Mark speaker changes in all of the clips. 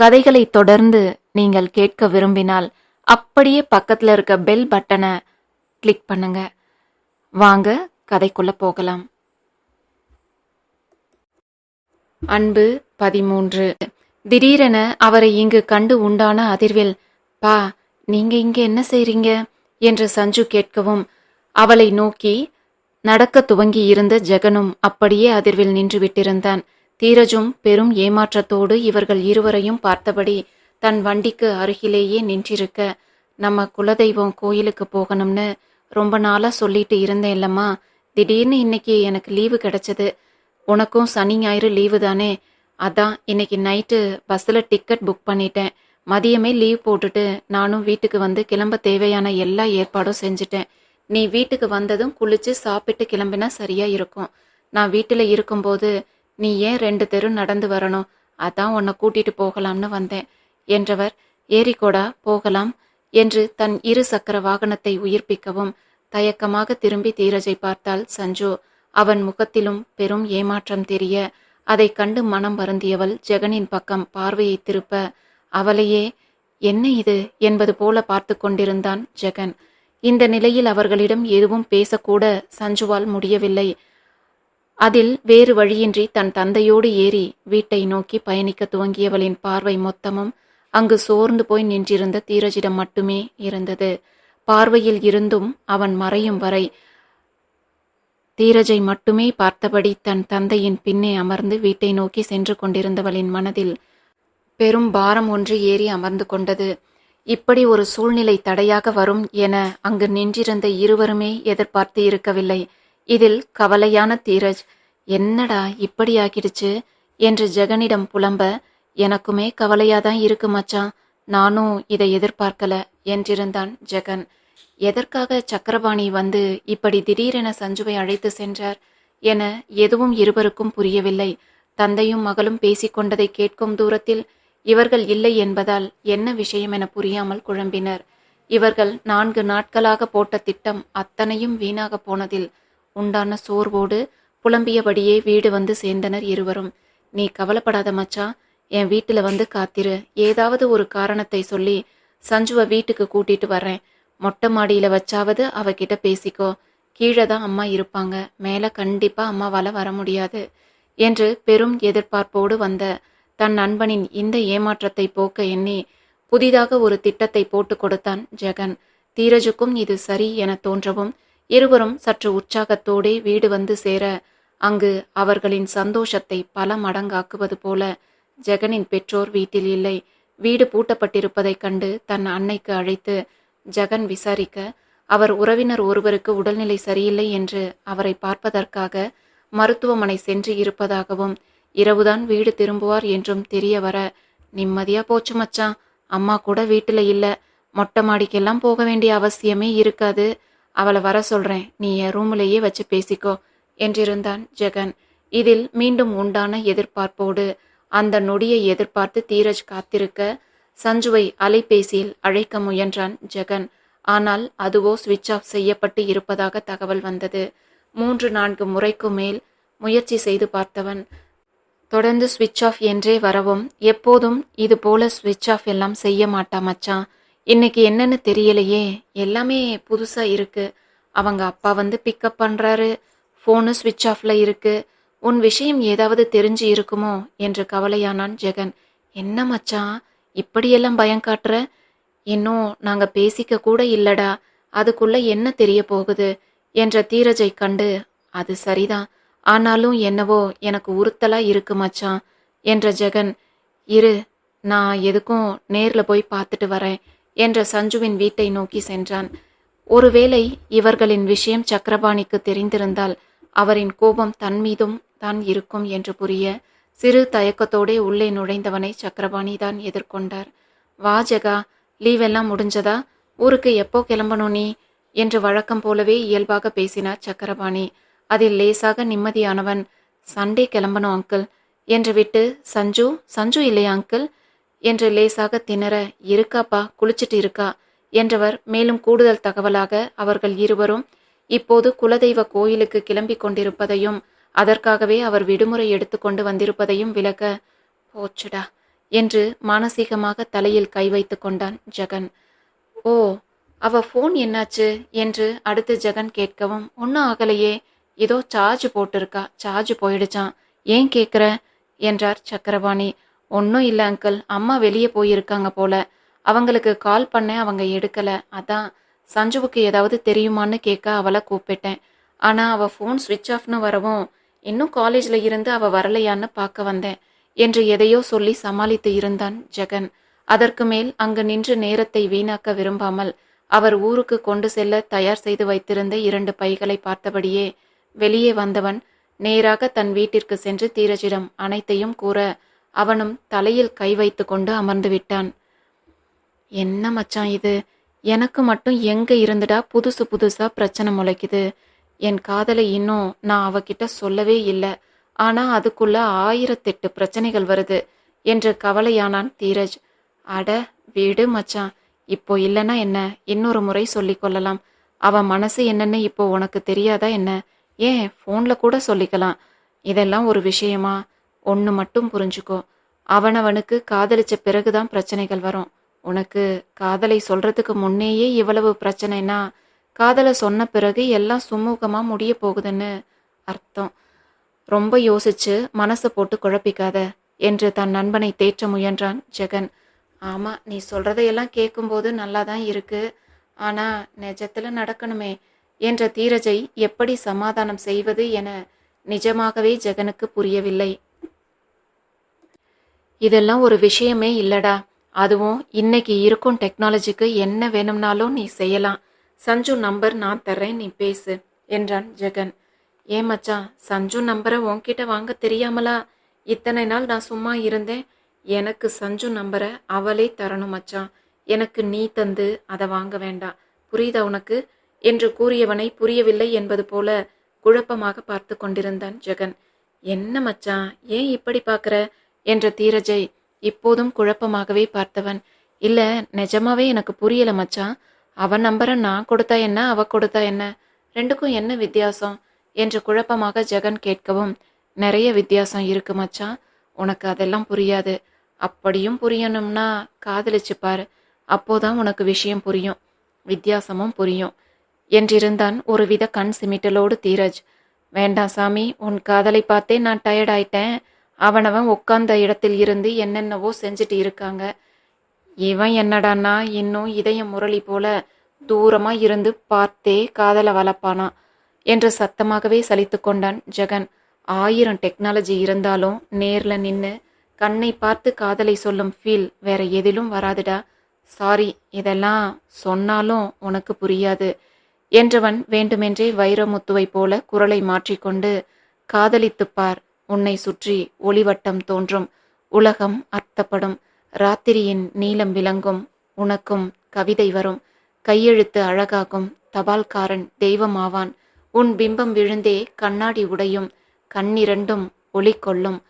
Speaker 1: கதைகளை தொடர்ந்து நீங்கள் கேட்க விரும்பினால் அப்படியே பக்கத்துல இருக்க பெல் பட்டனை கிளிக் பண்ணுங்க. வாங்க கதைக்குள்ள போகலாம். அன்பு பதிமூன்று. திடீரென அவரை இங்கு கண்டு உண்டான அதிர்வில் பா நீங்க இங்க என்ன செய்றீங்க? என்று சஞ்சு கேட்கவும் அவளை நோக்கி நடக்க துவங்கி இருந்த ஜெகனும் அப்படியே அதிர்வில் நின்று விட்டிருந்தான். தீரஜும் பெரும் ஏமாற்றத்தோடு இவர்கள் இருவரையும் பார்த்தபடி தன் வண்டிக்கு அருகிலேயே நின்றிருக்க நம்ம குலதெய்வம் கோயிலுக்கு போகணும்னு ரொம்ப நாளாக சொல்லிட்டு இருந்தேன் இல்லம்மா. திடீர்னு இன்னைக்கு எனக்கு லீவு கிடைச்சது. உனக்கும் சனி ஞாயிறு லீவு தானே. அதான் இன்னைக்கு நைட்டு பஸ்ஸில் டிக்கெட் புக் பண்ணிட்டேன். மதியமே லீவ் போட்டுட்டு நானும் வீட்டுக்கு வந்து கிளம்ப தேவையான எல்லா ஏற்பாடும் செஞ்சுட்டேன். நீ வீட்டுக்கு வந்ததும் குளிச்சு சாப்பிட்டு கிளம்பினா சரியா இருக்கும். நான் வீட்டில் இருக்கும்போது நீ ஏன் ரெண்டு தெரு நடந்து வரணும்? அதான் உன்னை கூட்டிட்டு போகலாம்னு வந்தேன். என்றவர் ஏறிக்கோடா போகலாம் என்று தன் இரு சக்கர வாகனத்தை உயிர்ப்பிக்கவும் தயக்கமாக திரும்பி தீரஜை பார்த்தாள் சஞ்சு. அவன் முகத்திலும் பெரும் ஏமாற்றம் தெரிய அதை கண்டு மனம் வருந்தியவள் ஜெகனின் பக்கம் பார்வையை திருப்ப அவளையே என்ன இது? என்பது போல பார்த்து கொண்டிருந்தான் ஜெகன். இந்த நிலையில் அவர்களிடம் எதுவும் பேசக்கூட சஞ்சுவால் முடியவில்லை. அதில் வேறு வழியின்றி தன் தந்தையோடு ஏறி வீட்டை நோக்கி பயணிக்க துவங்கியவளின் பார்வை மொத்தமும் அங்கு சோர்ந்து போய் நின்றிருந்த தீரஜிடம் மட்டுமே இருந்தது. பார்வையில் இருந்தும் அவன் மறையும் வரை தீரஜை மட்டுமே பார்த்தபடி தன் தந்தையின் பின்னே அமர்ந்து வீட்டை நோக்கி சென்று கொண்டிருந்தவளின் மனதில் பெரும் பாரம் ஒன்று ஏறி அமர்ந்து கொண்டது. இப்படி ஒரு சூழ்நிலை தடையாக வரும் என அங்கு நின்றிருந்த இருவருமே எதிர்பார்த்து இருக்கவில்லை. இதில் கவலையான தீரஜ் என்னடா இப்படி ஆகிடுச்சு? என்று ஜெகனிடம் புலம்ப எனக்குமே கவலையாதான் இருக்கு மச்சான். நானும் இதை எதிர்பார்க்கல என்றிருந்தான் ஜெகன். எதற்காக சக்கரபாணி வந்து இப்படி திடீரென சஞ்சுவை அழைத்து சென்றார்? என எதுவும் இருவருக்கும் புரியவில்லை. தந்தையும் மகளும் பேசிக்கொண்டதை கேட்கும் தூரத்தில் இவர்கள் இல்லை என்பதால் என்ன விஷயம் என புரியாமல் குழம்பினர். இவர்கள் நான்கு நாட்களாக போட்ட திட்டம் அத்தனையும் வீணாக போனதில் உண்டான சோர்வோடு புலம்பியபடியே வீடு வந்து சேர்ந்தனர் இருவரும். நீ கவலைப்படாத மச்சா என் வீட்டில் வந்து காத்திரு. ஏதாவது ஒரு காரணத்தை சொல்லி சஞ்சுவை வீட்டுக்கு கூட்டிட்டு வர்றேன். மொட்டை மாடியில் வச்சாவது அவகிட்ட பேசிக்கோ. கீழே தான் அம்மா இருப்பாங்க. மேலே கண்டிப்பாக அம்மாவால் வர முடியாது. என்று பெரும் எதிர்பார்ப்போடு வந்த தன் நண்பனின் இந்த ஏமாற்றத்தை போக்க எண்ணி புதிதாக ஒரு திட்டத்தை போட்டு கொடுத்தான் ஜெகன். தீரஜுக்கும் இது சரி என தோன்றவும் இருவரும் சற்று உற்சாகத்தோடே வீடு வந்து சேர அங்கு அவர்களின் சந்தோஷத்தை பல மடங்காக்குவது போல ஜெகனின் பெற்றோர் வீட்டில் இல்லை. வீடு பூட்டப்பட்டிருப்பதைக் கண்டு தன் அன்னைக்கு அழைத்து ஜெகன் விசாரிக்க. அவர் உறவினர் ஒருவருக்கு உடல்நிலை சரியில்லை என்று அவரை பார்ப்பதற்காக மருத்துவமனை சென்று இருப்பதாகவும் இரவுதான் வீடு திரும்புவார் என்றும் தெரிய வர நிம்மதியா போச்சு மச்சான். அம்மா கூட வீட்டில் இல்லை. மொட்டை மாடிக்கெல்லாம் போக வேண்டிய அவசியமே இருக்காது. அவளை வர சொல்றேன். நீ என் ரூம்லேயே வச்சு பேசிக்கோ என்றிருந்தான் ஜெகன். இதில் மீண்டும் உண்டான எதிர்பார்ப்போடு அந்த நொடியை எதிர்பார்த்து தீரஜ் காத்திருக்க சஞ்சுவை அலைபேசியில் அழைக்க முயன்றான் ஜெகன். ஆனால் அதுவோ சுவிட்ச் ஆஃப் செய்யப்பட்டு இருப்பதாக தகவல் வந்தது. மூன்று நான்கு முறைக்கு மேல் முயற்சி செய்து பார்த்தவன் தொடர்ந்து சுவிட்ச் ஆஃப் என்றே வரவும் எப்போதும் இது போல சுவிட்ச் ஆஃப் எல்லாம் செய்ய மாட்டா மச்சான். இன்னைக்கு என்னன்னு தெரியலையே. எல்லாமே புதுசாக இருக்கு. அவங்க அப்பா வந்து பிக்கப் பண்ணுறாரு ஃபோனு சுவிட்ச் ஆஃப்ல இருக்கு. உன் விஷயம் ஏதாவது தெரிஞ்சு இருக்குமோ? என்று கவலையானான் ஜெகன். என்ன மச்சான்? இப்படியெல்லாம் பயம் காட்டுற? இன்னும் நாங்கள் பேசிக்க கூட இல்லடா. அதுக்குள்ள என்ன தெரிய போகுது? என்ற தீரஜை கண்டு அது சரிதான். ஆனாலும் என்னவோ எனக்கு உறுத்தலா இருக்கு மச்சான் என்ற ஜெகன். இரு நான் எதுக்கும் நேரில் போய் பார்த்துட்டு வரேன். என்ற சஞ்சுவின் வீட்டை நோக்கி சென்றான். ஒருவேளை இவர்களின் விஷயம் சக்கரபாணிக்கு தெரிந்திருந்தால் அவரின் கோபம் தன் மீதும் தான் இருக்கும் என்று புரிய சிறு தயக்கத்தோடே உள்ளே நுழைந்தவனை சக்கரபாணி தான் எதிர்கொண்டார். வா ஜெகா லீவ் எல்லாம் முடிஞ்சதா? ஊருக்கு எப்போ கிளம்பணும் நீ? என்று வழக்கம் போலவே இயல்பாக பேசினார் சக்கரபாணி. அதில் லேசாக நிம்மதியானவன். சண்டே கிளம்பணும் அங்கிள் என்று விட்டு சஞ்சு சஞ்சு இல்லையா அங்கிள்? என்று லேசாக திணற இருக்காப்பா குளிச்சிட்டு இருக்கா? என்றவர் மேலும் கூடுதல் தகவலாக அவர்கள் இருவரும் இப்போது குலதெய்வ கோயிலுக்கு கிளம்பிக் கொண்டிருப்பதையும் அதற்காகவே அவர் விடுமுறை எடுத்துக்கொண்டு வந்திருப்பதையும் விளக்க போச்சுடா என்று மானசீகமாக தலையில் கை வைத்து கொண்டான் ஜெகன். ஓ அவ ஃபோன் என்னாச்சு? என்று அடுத்து ஜெகன் கேட்கவும் ஒன்றும் ஆகலையே ஏதோ சார்ஜ் போட்டிருக்கா சார்ஜ் போயிடுச்சான் ஏன் கேட்குற என்றார் சக்கரபாணி. ஒன்றும் இல்லை அங்கிள் அம்மா வெளியே போயிருக்காங்க போல. அவங்களுக்கு கால் பண்ணேன் அவங்க எடுக்கலை. அதான் சஞ்சுவுக்கு ஏதாவது தெரியுமான்னு கேட்க அவளை கூப்பிட்டேன். ஆனால் அவள் ஃபோன் ஸ்விட்ச் ஆஃப்னு வரவும் இன்னும் காலேஜில் இருந்து அவள் வரலையான்னு பார்க்க வந்தேன் என்று எதையோ சொல்லி சமாளித்து இருந்தான் ஜெகன். அதற்கு மேல் அங்கு நின்று நேரத்தை வீணாக்க விரும்பாமல் அவர் ஊருக்கு கொண்டு செல்ல தயார் செய்து வைத்திருந்த இரண்டு பைகளை பார்த்தபடியே வெளியே வந்தவன் நேராக தன் வீட்டிற்கு சென்று தீரஜிடம் அனைத்தையும் கூற அவனும் தலையில் கை வைத்து கொண்டு அமர்ந்து விட்டான் என்ன மச்சான் இது? எனக்கு மட்டும் எங்க இருந்துடா புதுசு புதுசா பிரச்சனை முளைக்குது? என் காதலை இன்னும் நான் அவகிட்ட சொல்லவே இல்லை. ஆனா அதுக்குள்ள ஆயிரத்தெட்டு பிரச்சனைகள் வருது என்று கவலையானான் தீரஜ். அட வீடு மச்சான். இப்போ இல்லைன்னா என்ன? இன்னொரு முறை சொல்லிக் கொள்ளலாம். மனசு என்னன்னு இப்போ உனக்கு தெரியாதா என்ன? ஏன் ஃபோனில் கூட சொல்லிக்கலாம். இதெல்லாம் ஒரு விஷயமா? ஒன்று மட்டும் புரிஞ்சுக்கோ. அவனவனுக்கு காதலிச்ச பிறகுதான் பிரச்சனைகள் வரும். உனக்கு காதலை சொல்றதுக்கு முன்னேயே இவ்வளவு பிரச்சனைனா காதலை சொன்ன பிறகு எல்லாம் சுமூகமாக முடிய போகுதுன்னு அர்த்தம். ரொம்ப யோசிச்சு மனசை போட்டு குழப்பிக்காத என்று தன் நண்பனை தேற்ற முயன்றான் ஜெகன். ஆமாம் நீ சொல்றதையெல்லாம் கேட்கும்போது நல்லா தான் இருக்கு. ஆனால் நிஜத்தில் நடக்கணுமே என்ற தீரஜை எப்படி சமாதானம் செய்வது என நிஜமாகவே ஜெகனுக்கு புரியவில்லை. இதெல்லாம் ஒரு விஷயமே இல்லடா. அதுவும் இன்னைக்கு இருக்கும் டெக்னாலஜிக்கு என்ன வேணும்னாலும் நீ செய்யலாம். சஞ்சு நம்பர் நான் தர்றேன் நீ பேசு என்றான் ஜெகன். ஏன் மச்சான் சஞ்சு நம்பரை உன்கிட்ட வாங்க தெரியாமலா? இத்தனை நாள் நான் சும்மா இருந்தேன். எனக்கு சஞ்சு நம்பரை அவளே தரணும் மச்சான். எனக்கு நீ தந்து அதை வாங்க வேண்டாம். புரியுதா உனக்கு? என்று கூறியவனை புரியவில்லை என்பது போல குழப்பமாக பார்த்து கொண்டிருந்தான் ஜெகன். என்ன மச்சான் ஏன் இப்படி பார்க்குற? என்ற தீரஜை இப்போதும் குழப்பமாகவே பார்த்தவன். இல்ல நிஜமாவே எனக்கு புரியல மச்சான் அவன் நம்பரை நான் கொடுத்தா என்ன அவ கொடுத்தா என்ன? ரெண்டுக்கும் என்ன வித்தியாசம்? என்று குழப்பமாக ஜெகன் கேட்கவும் நிறைய வித்தியாசம் இருக்கு மச்சான் உனக்கு அதெல்லாம் புரியாது. அப்படியும் புரியணும்னா காதலிச்சு பாரு. அப்போதான் உனக்கு விஷயம் புரியும். வித்தியாசமும் புரியும். என்றிருந்தான் ஒருவித கண் சிமிட்டலோடு தீரஜ். வேண்டாம் சாமி உன் காதலை பார்த்தே நான் டயர்டாயிட்டேன் அவனவன் உட்கார்ந்த இடத்தில் இருந்து என்னென்னவோ செஞ்சுட்டு இருக்காங்க. இவன் என்னடான்னா இன்னும் இதயம் முரளி போல தூரமா இருந்து பார்த்தே காதலை வளர்ப்பானா என்று சத்தமாகவே சலித்து கொண்டான் ஜெகன். ஆயிரம் டெக்னாலஜி இருந்தாலும் நேர்ல நின்று கண்ணை பார்த்து காதலை சொல்லும் ஃபீல் வேற எதிலும் வராதுடா. சாரி இதெல்லாம் சொன்னாலும் உனக்கு புரியாது என்றவன் வேண்டுமென்றே வைரமுத்துவை போல குரலை மாற்றிக்கொண்டு காதலித்துப்பார். உன்னை சுற்றி ஒளிவட்டம் தோன்றும். உலகம் அர்த்தப்படும் ராத்திரியின் நீலம் விளங்கும். உனக்கும் கவிதை வரும். கையெழுத்து அழகாகும். தபால்காரன் தெய்வமாவான். உன் பிம்பம் விழுந்தே கண்ணாடி உடையும். கண்ணிரண்டும் ஒளி கொள்ளும்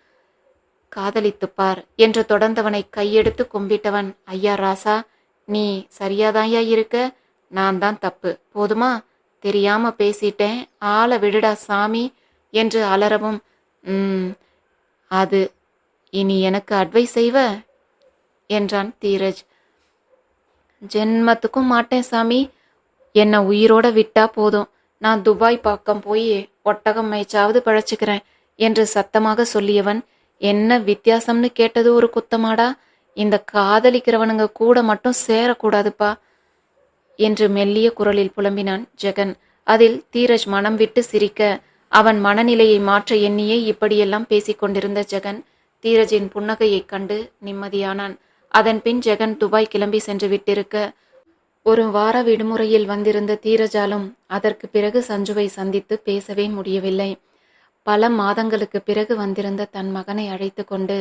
Speaker 1: காதலித்துப் பார் என்று தொடர்ந்தவனை கையெடுத்து கும்பிட்டவன் ஐயா ராசா நீ சரியாதாயா இருக்க? நான் தான் தப்பு. போதுமா? தெரியாம பேசிட்டேன். ஆளை விடுடா சாமி என்று அலறவும் ம் அது இனி எனக்கு அட்வைஸ் செய்வ? என்றான் தீரஜ். ஜென்மத்துக்கும் மாட்டேன் சாமி. என்னை உயிரோட விட்டா போதும். நான் துபாய் பக்கம் போய் ஒட்டகம் மேய்ச்சாவது பழச்சுக்கிறேன் என்று சத்தமாக சொல்லியவன் என்ன வித்தியாசம்னு கேட்டது ஒரு குத்தமாடா? இந்த காதலிக்கிறவனுங்க கூட மட்டும் சேரக்கூடாதுப்பா என்று மெல்லிய குரலில் புலம்பினான் ஜெகன். அதில் தீரஜ் மனம் விட்டு சிரிக்க அவன் மனநிலையை மாற்ற எண்ணியே இப்படியெல்லாம் பேசிக் கொண்டிருந்த ஜெகன் தீரஜின் புன்னகையைக் கண்டு நிம்மதியானான். அதன் பின் ஜெகன் துபாய் கிளம்பி சென்று விட்டிருக்க ஒரு வார விடுமுறையில் வந்திருந்த தீரஜாலும் அதற்கு பிறகு சஞ்சுவை சந்தித்து பேசவே முடியவில்லை. பல மாதங்களுக்கு பிறகு வந்திருந்த தன் மகனை அழைத்து கொண்டு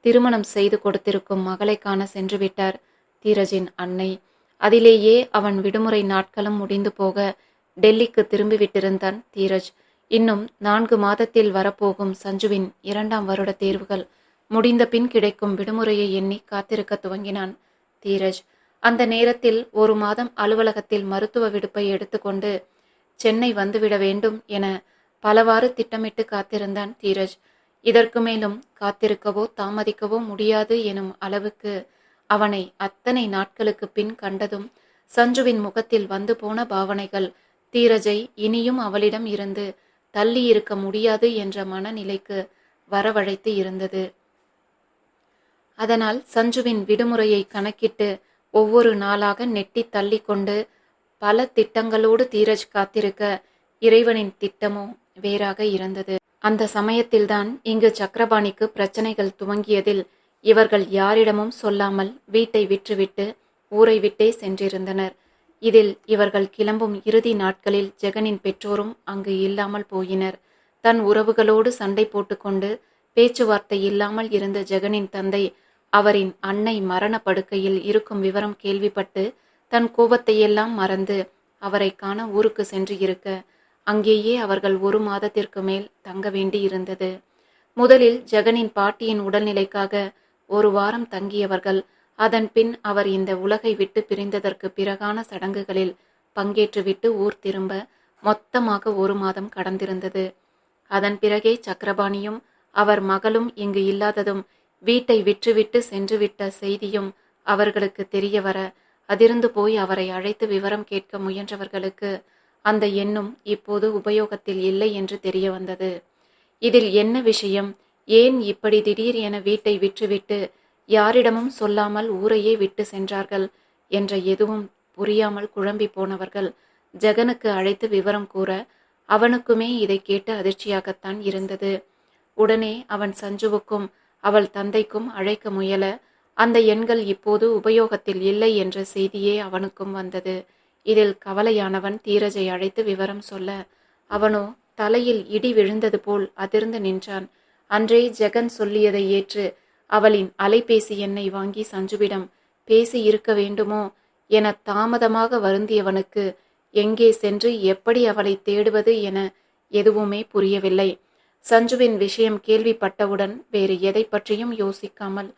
Speaker 1: திருமணம் செய்து கொடுத்திருக்கும் மகளை காண சென்று விட்டார் தீரஜின் அன்னை. அதிலேயே அவன் விடுமுறை நாட்களும் முடிந்து போக டெல்லிக்கு திரும்பிவிட்டிருந்தான் தீரஜ். இன்னும் நான்கு மாதத்தில் வரப்போகும் சஞ்சுவின் இரண்டாம் வருட தேர்வுகள் முடிந்த பின் கிடைக்கும் விடுமுறையை எண்ணி காத்திருக்க துவங்கினான் தீரஜ். அந்த நேரத்தில் ஒரு மாதம் அலுவலகத்தில் மருத்துவ விடுப்பை எடுத்துக்கொண்டு சென்னை வந்துவிட வேண்டும் என பலவாறு திட்டமிட்டு காத்திருந்தான் தீரஜ். இதற்கு மேலும் காத்திருக்கவோ தாமதிக்கவோ முடியாது எனும் அளவுக்கு அவனை அத்தனை நாட்களுக்கு பின் கண்டதும் சஞ்சுவின் முகத்தில் வந்து போன பாவனைகள் தீரஜை இனியும் அவளிடம் இருந்து தள்ளி இருக்க முடியாது என்ற மனநிலைக்கு வரவழைத்து இருந்தது. அதனால் சஞ்சுவின் விடுமுறையை கணக்கிட்டு ஒவ்வொரு நாளாக நெட்டி தள்ளி கொண்டு பல திட்டங்களோடு தீரஜ் காத்திருக்க இறைவனின் திட்டமும் வேறாக இருந்தது. அந்த சமயத்தில்தான் இங்கு சக்கரபாணிக்கு பிரச்சனைகள் துவங்கியதில் இவர்கள் யாரிடமும் சொல்லாமல் வீட்டை விற்றுவிட்டு ஊரை விட்டே சென்றிருந்தனர். இதில் இவர்கள் கிளம்பும் இறுதி நாட்களில் ஜெகனின் பெற்றோரும் அங்கு இல்லாமல் போயினர். தன் உறவுகளோடு சண்டை போட்டுக்கொண்டு பேச்சுவார்த்தை இல்லாமல் இருந்த ஜெகனின் தந்தை அவரின் அன்னை மரண படுக்கையில் இருக்கும் விவரம் கேள்விப்பட்டு தன் கோபத்தையெல்லாம் மறந்து அவரை காண ஊருக்கு சென்று இருக்க அங்கேயே அவர்கள் ஒரு மாதத்திற்கு மேல் தங்க வேண்டி இருந்தது. முதலில் ஜெகனின் பாட்டியின் உடல்நிலைக்காக ஒரு வாரம் தங்கியவர்கள் அதன் பின் அவர் இந்த உலகை விட்டு பிரிந்ததற்கு பிறகான சடங்குகளில் பங்கேற்றுவிட்டு ஊர் திரும்ப மொத்தமாக ஒரு மாதம் கடந்திருந்தது. அதன் பிறகே சக்கரபாணியும் அவர் மகளும் இங்கு இல்லாததும் வீட்டை விற்றுவிட்டு சென்றுவிட்ட செய்தியும் அவர்களுக்கு தெரிய வர அதிர்ந்து போய் அவரை அழைத்து விவரம் கேட்க முயன்றவர்களுக்கு அந்த எண்ணும் இப்போது உபயோகத்தில் இல்லை என்று தெரிய வந்தது. இதில் என்ன விஷயம்? ஏன் இப்படி திடீர் என வீட்டை விற்றுவிட்டு யாரிடமும் சொல்லாமல் ஊரையே விட்டு சென்றார்கள் என்ற எதுவும் புரியாமல் குழம்பி போனவர்கள் ஜெகனுக்கு அழைத்து விவரம் கூற அவனுக்குமே இதை கேட்டு அதிர்ச்சியாகத்தான் இருந்தது. உடனே அவன் சஞ்சுவுக்கும் அவள் தந்தைக்கும் அழைக்க முயல அந்த எண்கள் இப்போது உபயோகத்தில் இல்லை என்ற செய்தியே அவனுக்கும் வந்தது. இதில் கவலையானவன் தீரஜை அழைத்து விவரம் சொல்ல அவனோ தலையில் இடி விழுந்தது போல் அதிர்ந்து நின்றான். அன்றே ஜெகன் சொல்லியதை ஏற்று அவளின் அலைபேசி எண்ணை வாங்கி சஞ்சுவிடம் பேசி இருக்க வேண்டுமோ? என தாமதமாக வருந்தியவனுக்கு எங்கே சென்று எப்படி அவளை தேடுவது என எதுவுமே புரியவில்லை சஞ்சுவின் விஷயம் கேள்விப்பட்டவுடன் வேறு எதை பற்றியும் யோசிக்காமல்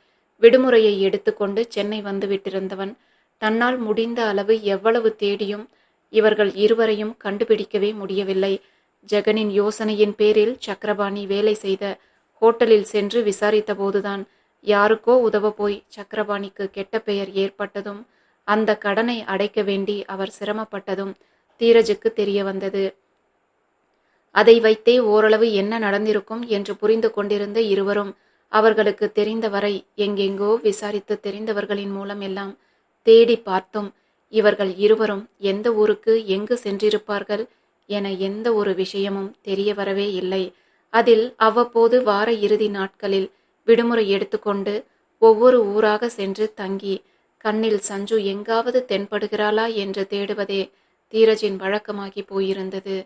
Speaker 1: விடுமுறையை எடுத்துக்கொண்டு சென்னை வந்துவிட்டிருந்தவன் தன்னால் முடிந்த அளவு எவ்வளவு தேடியும் இவர்கள் இருவரையும் கண்டுபிடிக்கவே முடியவில்லை. ஜெகனின் யோசனையின் பேரில் சக்கரபாணி வேலை செய்த ஹோட்டலில் சென்று விசாரித்தபோதுதான் யாருக்கோ உதவ போய் சக்கரபாணிக்கு கெட்ட பெயர் ஏற்பட்டதும் அந்த கடனை அடைக்க வேண்டி அவர் சிரமப்பட்டதும் தீரஜுக்கு தெரிய வந்தது. அதை வைத்தே ஓரளவு என்ன நடந்திருக்கும்? என்று புரிந்து கொண்டிருந்த இருவரும் அவர்களுக்கு தெரிந்தவரை எங்கெங்கோ விசாரித்து தெரிந்தவர்களின் மூலம் எல்லாம் தேடி பார்த்தோம் இவர்கள் இருவரும் எந்த ஊருக்கு எங்கு சென்றிருப்பார்கள் என எந்த ஒரு விஷயமும் தெரிய வரவே இல்லை. அதில் அவ்வப்போது வார இறுதி நாட்களில் விடுமுறை எடுத்துக்கொண்டு ஒவ்வொரு ஊராக சென்று தங்கி கண்ணில் சஞ்சு எங்காவது தென்படுகிறாளா? என்று தேடுவதே தீரஜின் வழக்கமாகி போயிருந்தது.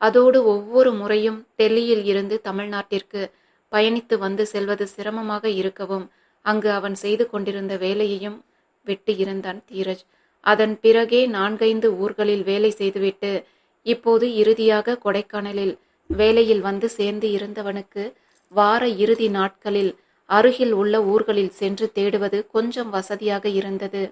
Speaker 1: அதோடு ஒவ்வொரு முறையும் டெல்லியில் இருந்து தமிழ்நாட்டிற்கு பயணித்து வந்து செல்வது சிரமமாக இருக்கவும் அங்கு அவன் செய்து கொண்டிருந்த வேலையையும் விட்டு இருந்தான் தீரஜ். அதன் பிறகே நான்கைந்து ஊர்களில் வேலை செய்துவிட்டு இப்போது இறுதியாக கொடைக்கானலில் வேலையில் வந்து சேர்ந்து இருந்தவனுக்கு வார இறுதி நாட்களில் அருகில் உள்ள ஊர்களில் சென்று தேடுவது கொஞ்சம் வசதியாக இருந்தது.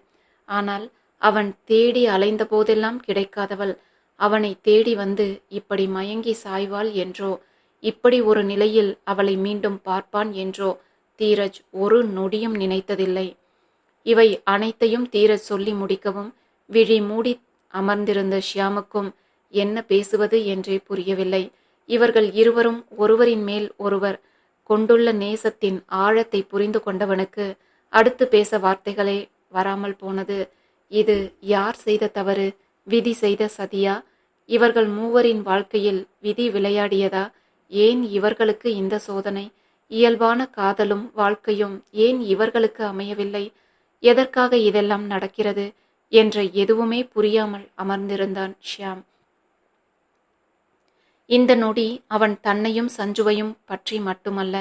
Speaker 1: ஆனால் அவன் தேடி அலைந்த போதெல்லாம் கிடைக்காதவள். அவனை தேடி வந்து இப்படி மயங்கி சாய்வாள் என்றோ? இப்படி ஒரு நிலையில் அவளை மீண்டும் பார்ப்பான் என்றோ? தீரஜ் ஒரு நொடியும் நினைத்ததில்லை. இவை அனைத்தையும் தீரஜ் சொல்லி முடிக்கவும் விழி மூடி அமர்ந்திருந்த ஷியாமுக்கும் என்ன பேசுவது? என்றே புரியவில்லை. இவர்கள் இருவரும் ஒருவரின் மேல் ஒருவர் கொண்டுள்ள நேசத்தின் ஆழத்தை புரிந்து கொண்டவனுக்கு அடுத்து பேச வார்த்தைகளே வராமல் போனது. இது யார் செய்த தவறு? விதி செய்த சதியா? இவர்கள் மூவரின் வாழ்க்கையில் விதி விளையாடியதா? ஏன் இவர்களுக்கு இந்த சோதனை? இயல்பான காதலும் வாழ்க்கையும் ஏன் இவர்களுக்கு அமையவில்லை? எதற்காக இதெல்லாம் நடக்கிறது? என்ற எதுவுமே புரியாமல் அமர்ந்திருந்தான் ஷியாம். இந்த நொடி அவன் தன்னையும் சஞ்சுவையும் பற்றி மட்டுமல்ல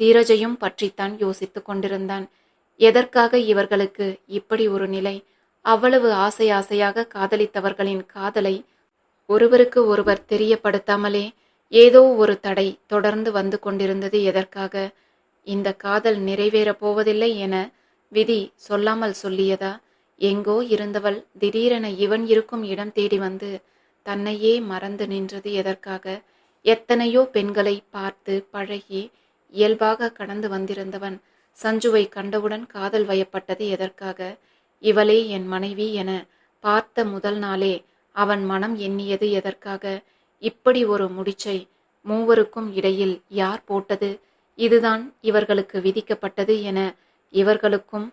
Speaker 1: தீரஜையும் பற்றித்தான் யோசித்துக் கொண்டிருந்தான். எதற்காக இவர்களுக்கு இப்படி ஒரு நிலை? அவ்வளவு ஆசை ஆசையாக காதலித்தவர்களின் காதலை ஒருவருக்கு ஒருவர் தெரியப்படுத்தாமலே ஏதோ ஒரு தடை தொடர்ந்து வந்து கொண்டிருந்தது எதற்காக? இந்த காதல் நிறைவேறப் போவதில்லை என விதி சொல்லாமல் சொல்லியதா? எங்கோ இருந்தவள் திடீரென இவன் இருக்கும் இடம் தேடி வந்து தன்னையே மறந்து நின்றது எதற்காக? எத்தனையோ பெண்களை பார்த்து பழகி இயல்பாக கடந்து வந்திருந்தவன் சஞ்சுவை கண்டவுடன் காதல் வயப்பட்டது எதற்காக? இவளே என் மனைவி என பார்த்த முதல் நாளே அவன் மனம் எண்ணியது எதற்காக? இப்படி ஒரு முடிச்சை மூவருக்கும் இடையில் யார் போட்டது? இதுதான் இவர்களுக்கு விதிக்கப்பட்டது என இவர்களுக்கும்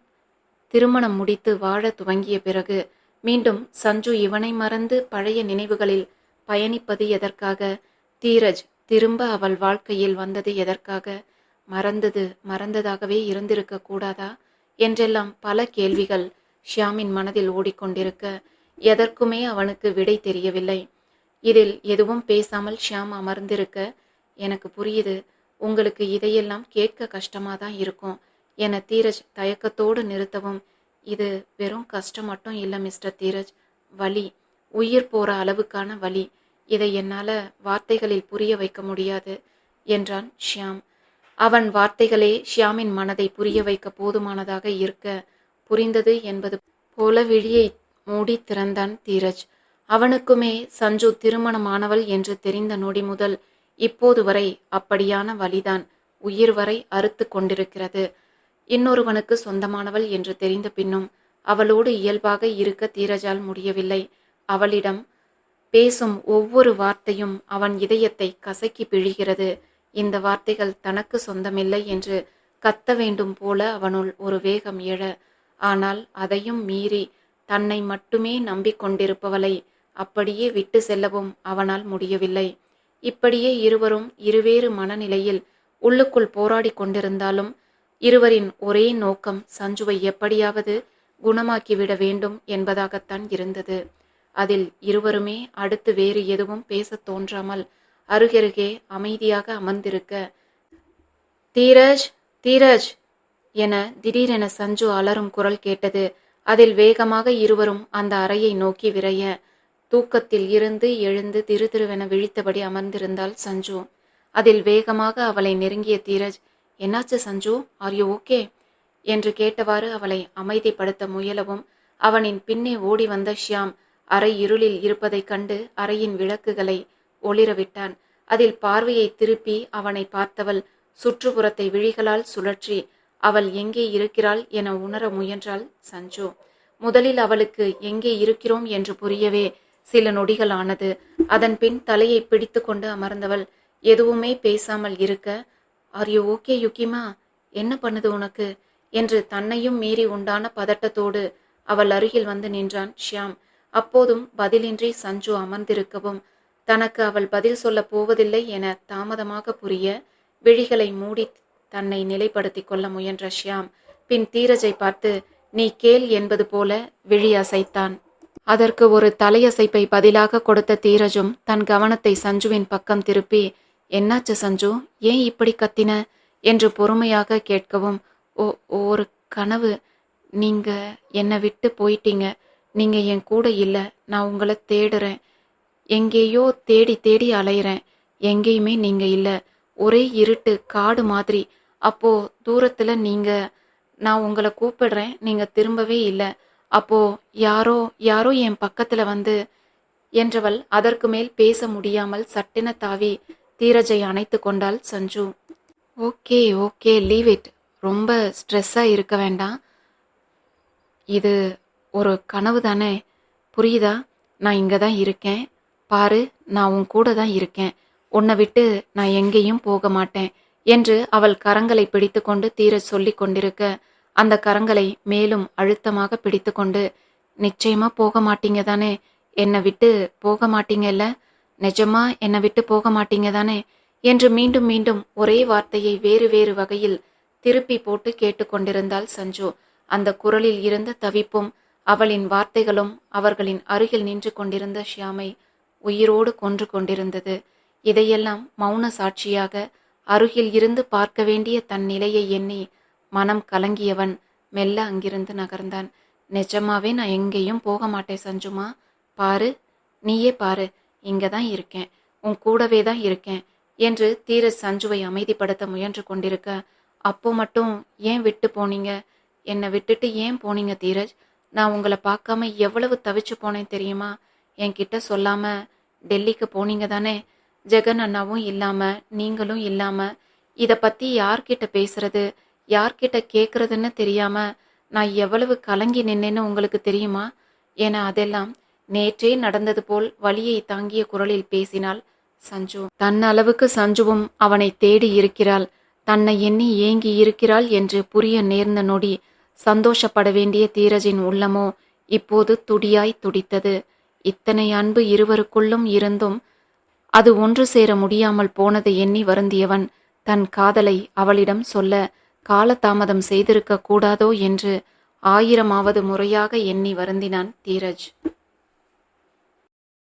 Speaker 1: திருமணம் முடித்து வாழ துவங்கிய பிறகு மீண்டும் சஞ்சு இவனை மறந்து பழைய நினைவுகளில் பயணிப்பது எதற்காக? தீரஜ் திரும்ப அவள் வாழ்க்கையில் வந்தது எதற்காக? மறந்தது மறந்ததாகவே இருந்திருக்க கூடாதா? என்றெல்லாம் பல கேள்விகள் ஷியாமின் மனதில் ஓடிக்கொண்டிருக்க எதற்குமே அவனுக்கு விடை தெரியவில்லை. இதில் எதுவும் பேசாமல் ஷியாம் அமர்ந்திருக்க எனக்கு புரியுது. உங்களுக்கு இதையெல்லாம் கேட்க கஷ்டமாதான் இருக்கும் என தீரஜ் தயக்கத்தோடு நிறுத்தவும் இது வெறும் கஷ்டம் மட்டும் இல்லை மிஸ்டர் தீரஜ். வலி. உயிர் போற அளவுக்கான வலி. இதை என்னால வார்த்தைகளில் புரிய வைக்க முடியாது என்றான் ஷியாம். அவன் வார்த்தைகளே ஷியாமின் மனதை புரிய வைக்க போதுமானதாக இருக்க புரிந்தது என்பது போல விழியை மூடி திறந்தான் தீரஜ். அவனுக்குமே சஞ்சு திருமணமானவள் என்று தெரிந்த நொடி முதல் இப்போது வரை அப்படியான வலிதான். உயிர் வரை அறுத்து கொண்டிருக்கிறது. இன்னொருவனுக்கு சொந்தமானவள் என்று தெரிந்த பின்னும் அவளோடு இயல்பாக இருக்க தீரஜால் முடியவில்லை. அவளிடம் பேசும் ஒவ்வொரு வார்த்தையும் அவன் இதயத்தை கசக்கி பிழிகிறது. இந்த வார்த்தைகள் தனக்கு சொந்தமில்லை என்று கத்த வேண்டும் போல அவனுள் ஒரு வேகம் எழ. ஆனால் அதையும் மீறி தன்னை மட்டுமே நம்பிக்கொண்டிருப்பவளை அப்படியே விட்டு செல்லவும் அவனால் முடியவில்லை. இப்படியே இருவரும் இருவேறு மனநிலையில் உள்ளுக்குள் போராடி கொண்டிருந்தாலும் இருவரின் ஒரே நோக்கம் சஞ்சுவை எப்படியாவது குணமாக்கிவிட வேண்டும் என்பதாகத்தான் இருந்தது. அதில் இருவருமே அடுத்து வேறு எதுவும் பேசத் தோன்றாமல் அருகருகே அமைதியாக அமர்ந்திருக்க தீரஜ் தீரஜ் என திடீரென சஞ்சு அலரும் குரல் கேட்டது. அதில் வேகமாக இருவரும் அந்த அறையை நோக்கி விரைய தூக்கத்தில் இருந்து எழுந்து திரு திருவென விழித்தபடி அமர்ந்திருந்தாள் சஞ்சு. அதில் வேகமாக அவளை நெருங்கிய தீரஜ் என்னாச்சு சஞ்சு? ஆர் யூ ஓகே என்று கேட்டவாறு அவளை அமைதிப்படுத்த முயலவும் அவனின் பின்னே ஓடி வந்த ஷியாம் அறை இருளில் இருப்பதைக் கண்டு அறையின் விளக்குகளை ஒளிரவிட்டான் அதில் பார்வையை திருப்பி அவனை பார்த்தவள் சுற்றுப்புறத்தை விழிகளால் சுழற்றி அவள் எங்கே இருக்கிறாள் என உணர முயன்றாள் சஞ்சு. முதலில் அவளுக்கு எங்கே இருக்கிறோம் என்று புரியவே சில நொடிகள் ஆனது அதன் பின் தலையை பிடித்து கொண்டு அமர்ந்தவள் எதுவுமே பேசாமல் இருக்க ஆர் யூ ஓகே யுக்கிமா என்ன பண்ணுது உனக்கு? என்று தன்னையும் மீறி உண்டான பதட்டத்தோடு அவள் அருகில் வந்து நின்றான் ஷியாம். அப்போதும் பதிலின்றி சஞ்சு அமர்ந்திருக்கவும் தனக்கு அவள் பதில் சொல்லப் போவதில்லை என தாமதமாக புரிய விழிகளை மூடி தன்னை நிலைப்படுத்தி கொள்ள முயன்ற ஷியாம் பின் தீரஜை பார்த்து நீ கேள் என்பது போல விழி அசைத்தான். அதற்கு ஒரு தலையசைப்பை பதிலாக கொடுத்த தீரஜும் தன் கவனத்தை சஞ்சுவின் பக்கம் திருப்பி என்னாச்சு சஞ்சு? ஏன் இப்படி கத்தின? என்று பொறுமையாக கேட்கவும் ஓ ஒரு கனவு. நீங்க என்னை விட்டு போயிட்டீங்க. நீங்க என் கூட இல்லை. நான் உங்களை தேடுறேன். எங்கேயோ தேடி தேடி அலையிறேன். எங்கேயுமே நீங்க இல்லை. ஒரே இருட்டு காடு மாதிரி. அப்போ தூரத்துல நீங்க நான் உங்களை கூப்பிடுறேன். நீங்க திரும்பவே இல்லை. அப்போ யாரோ யாரோ என் பக்கத்துல வந்து என்றவள் அதற்கு மேல் பேச முடியாமல் சட்டென தாவி தீரஜை அணைத்து கொண்டாள் Sanju. Okay okay leave it ரொம்ப ஸ்ட்ரெஸ்ஸாக இருக்க வேண்டாம். இது ஒரு கனவு தானே? புரியுதா? நான் இங்கே தான் இருக்கேன். பாரு நான் உன் கூட தான் இருக்கேன். உன்னை விட்டு நான் எங்கேயும் போக மாட்டேன் என்று அவள் கரங்களை பிடித்துக்கொண்டு தீரஜ் சொல்லி கொண்டிருக்க அந்த கரங்களை மேலும் அழுத்தமாக பிடித்துக்கொண்டு நிச்சயமா போக மாட்டீங்க தானே? என்னை விட்டு போக மாட்டீங்கல்ல நிஜமா என்னை விட்டு போக மாட்டீங்க தானே என்று மீண்டும் மீண்டும் ஒரே வார்த்தையை வேறு வேறு வகையில் திருப்பி போட்டு கேட்டுக்கொண்டிருந்தாள் சஞ்சு. அந்த குரலில் இருந்த தவிப்பும் அவளின் வார்த்தைகளும் அவர்களின் அருகில் நின்று கொண்டிருந்த ஷியாமை உயிரோடு கொன்று கொண்டிருந்தது. இதையெல்லாம் மௌன சாட்சியாக அருகில் இருந்து பார்க்க வேண்டிய தன் நிலையை எண்ணி மனம் கலங்கியவன் மெல்ல அங்கிருந்து நகர்ந்தான். நிஜமாவே நான் எங்கேயும் போக மாட்டேன் சஞ்சுமா? பாரு நீயே பாரு இங்கே தான் இருக்கேன். உன் கூடவே தான் இருக்கேன் என்று தீர சஞ்சுவை அமைதிப்படுத்த முயன்று கொண்டிருக்க அப்போ மட்டும் ஏன் விட்டு போனீங்க? என்னை விட்டுட்டு ஏன் போனீங்க தீரஜ்? நான் உங்களை பார்க்காம எவ்வளவு தவிச்சு போனேன் தெரியுமா? என்கிட்ட சொல்லாம டெல்லிக்கு போனீங்க தானே? ஜெகன் அண்ணாவும் இல்லாம நீங்களும் இல்லாம இத பத்தி யார்கிட்ட பேசுறது? யார்கிட்ட கேக்குறதுன்னு தெரியாம நான் எவ்வளவு கலங்கி நின்னேன்னு உங்களுக்கு தெரியுமா? ஏன்னா அதெல்லாம் நேற்றே நடந்தது போல் வலியை தாங்கிய குரலில் பேசினாள் சஞ்சு. தன் அளவுக்கு சஞ்சுவும் அவனை தேடி இருக்கிறாள். தன்னை எண்ணி ஏங்கி இருக்கிறாள் என்று புரிய நேர்ந்த நொடி சந்தோஷப்பட வேண்டிய தீரஜின் உள்ளமோ இப்போது துடியாய் துடித்தது. இத்தனை அன்பு இருவருக்குள்ளும் இருந்தும் அது ஒன்று சேர முடியாமல் போனதை எண்ணி வருந்தியவன் தன் காதலை அவளிடம் சொல்ல காலதாமதம் செய்திருக்க கூடாதோ என்று ஆயிரமாவது முறையாக எண்ணி வருந்தினான் தீரஜ்.